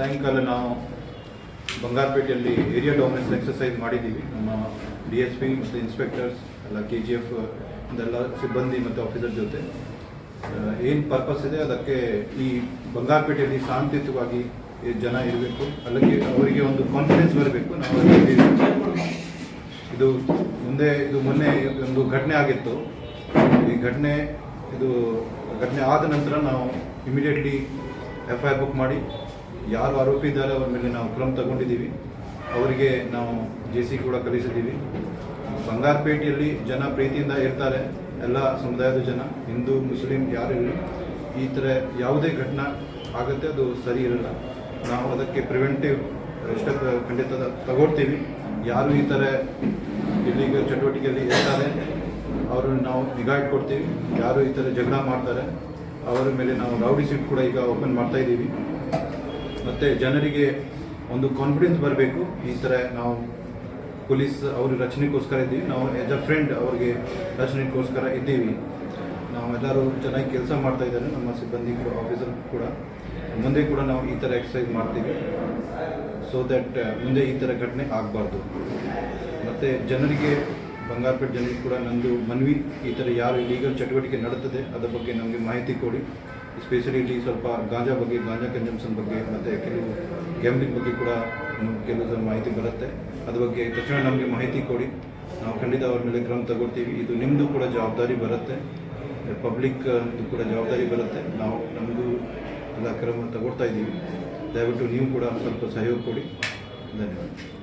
ಸಾಯಂಕಾಲ ನಾವು ಬಂಗಾರಪೇಟೆಯಲ್ಲಿ area dominance exercise ಮಾಡಿದ್ದೀವಿ. ನಮ್ಮ ಡಿ ಎಸ್ ಪಿ ಮತ್ತು ಇನ್ಸ್ಪೆಕ್ಟರ್ಸ್, ಎಲ್ಲ ಕೆ ಜಿ ಎಫ್ ಇದೆಲ್ಲ ಸಿಬ್ಬಂದಿ ಮತ್ತು ಆಫೀಸರ್ ಜೊತೆ. ಏನು ಪರ್ಪಸ್ ಇದೆ? ಅದಕ್ಕೆ ಈ ಬಂಗಾರಪೇಟೆಯಲ್ಲಿ ಶಾಂತಿಯುತವಾಗಿ ಜನ ಇರಬೇಕು. ಅಲ್ಲಿಗೆ ಅವರಿಗೆ ಒಂದು ಕಾನ್ಫಿಡೆನ್ಸ್ ಬರಬೇಕು. ನಾವು ಇದು ಮುಂದೆ, ಇದು ಮೊನ್ನೆ ಒಂದು ಘಟನೆ ಆಗಿತ್ತು. ಈ ಘಟನೆ, ಇದು ಘಟನೆ ಆದ ನಂತರ ನಾವು immediately F I R book ಮಾಡಿ ಯಾರು ಆರೋಪಿ ಇದ್ದಾರೆ ಅವ್ರ ಮೇಲೆ ನಾವು ಕ್ರಮ ತಗೊಂಡಿದ್ದೀವಿ. ಅವರಿಗೆ ನಾವು ಜೆ ಸಿ ಕೂಡ ಕಲಿಸಿದ್ದೀವಿ ಬಂಗಾರಪೇಟೆಯಲ್ಲಿ ಜನ ಪ್ರೀತಿಯಿಂದ ಇರ್ತಾರೆ, ಎಲ್ಲ ಸಮುದಾಯದ ಜನ, ಹಿಂದೂ, ಮುಸ್ಲಿಂ ಯಾರು ಇರಲಿ ಈ ಥರ ಯಾವುದೇ ಘಟನೆ ಆಗುತ್ತೆ, ಅದು ಸರಿ ಇರಲ್ಲ. ನಾವು ಅದಕ್ಕೆ ಪ್ರಿವೆಂಟಿವ್ ಸ್ಟೆಪ್ ಖಂಡಿತ ತಗೊಳ್ತೀವಿ. ಯಾರು ಈ ಥರ ಇಲ್ಲಿಗ ಚಟುವಟಿಕೆಯಲ್ಲಿ ಇರ್ತಾರೆ, ಅವರು ನಾವು ನಿಗಾ ಇಟ್ಕೊಡ್ತೀವಿ. ಯಾರು ಈ ಥರ ಜಗಳ ಮಾಡ್ತಾರೆ, ಅವರ ಮೇಲೆ ನಾವು ರೌಡಿ ಸೀಟ್ ಕೂಡ ಈಗ ಓಪನ್ ಮಾಡ್ತಾ ಇದ್ದೀವಿ. ಮತ್ತು ಜನರಿಗೆ ಒಂದು ಕಾನ್ಫಿಡೆನ್ಸ್ ಬರಬೇಕು. ಈ ಥರ ನಾವು ಪೊಲೀಸ್ ಅವ್ರ ರಚನೆಗೋಸ್ಕರ ಇದ್ದೀವಿ. ನಾವು ಆ್ಯಸ್ ಅ ಫ್ರೆಂಡ್ ಅವ್ರಿಗೆ ರಚನೆಗೋಸ್ಕರ ಇದ್ದೀವಿ. ನಾವು ಎಲ್ಲರೂ ಚೆನ್ನಾಗಿ ಕೆಲಸ ಮಾಡ್ತಾ ಇದ್ದಾರೆ. ನಮ್ಮ ಸಿಬ್ಬಂದಿ ಕೂಡ ಆಫೀಸರ್ ಕೂಡ. ಮುಂದೆ ಕೂಡ ನಾವು ಈ ಥರ ಎಕ್ಸಸೈಸ್ ಮಾಡ್ತೀವಿ. ಸೊ ದಟ್ ಮುಂದೆ ಈ ಥರ ಘಟನೆ ಆಗಬಾರ್ದು. ಮತ್ತು ಜನರಿಗೆ, ಬಂಗಾರಪೇಟೆ ಜನರಿಗೆ ಕೂಡ ನಂದು ಮನವಿ. ಈ ಥರ ಯಾರು ಇಲೀಗಲ್ ಚಟುವಟಿಕೆ ನಡೀತದೆ, ಅದರ ಬಗ್ಗೆ ನಮಗೆ ಮಾಹಿತಿ ಕೊಡಿ. ಸ್ಪೆಷಲಿ ಇಲ್ಲಿ ಸ್ವಲ್ಪ ಗಾಂಜಾ ಬಗ್ಗೆ, ಗಾಂಜಾ ಕನ್ಸಂಪ್ಷನ್ ಬಗ್ಗೆ, ಮತ್ತು ಕೆಲವು ಗ್ಯಾಮ್ಲಿಂಗ್ ಬಗ್ಗೆ ಕೂಡ ಕೆಲವು ಮಾಹಿತಿ ಬರುತ್ತೆ. ಅದ್ರ ಬಗ್ಗೆ ತಕ್ಷಣ ನಮಗೆ ಮಾಹಿತಿ ಕೊಡಿ. ನಾವು ಖಂಡಿತ ಅವ್ರ ಮೇಲೆ ಕ್ರಮ ತಗೊಳ್ತೀವಿ. ಇದು ನಿಮ್ಮದು ಕೂಡ ಜವಾಬ್ದಾರಿ ಬರುತ್ತೆ. ಪಬ್ಲಿಕ್ ಕೂಡ ಜವಾಬ್ದಾರಿ ಬರುತ್ತೆ. ನಾವು ನಮ್ಮದು ಎಲ್ಲ ಕ್ರಮ ತಗೊಳ್ತಾ ಇದ್ದೀವಿ. ದಯವಿಟ್ಟು ನೀವು ಕೂಡ ಸ್ವಲ್ಪ ಸಹಯೋಗ ಕೊಡಿ. ಧನ್ಯವಾದ.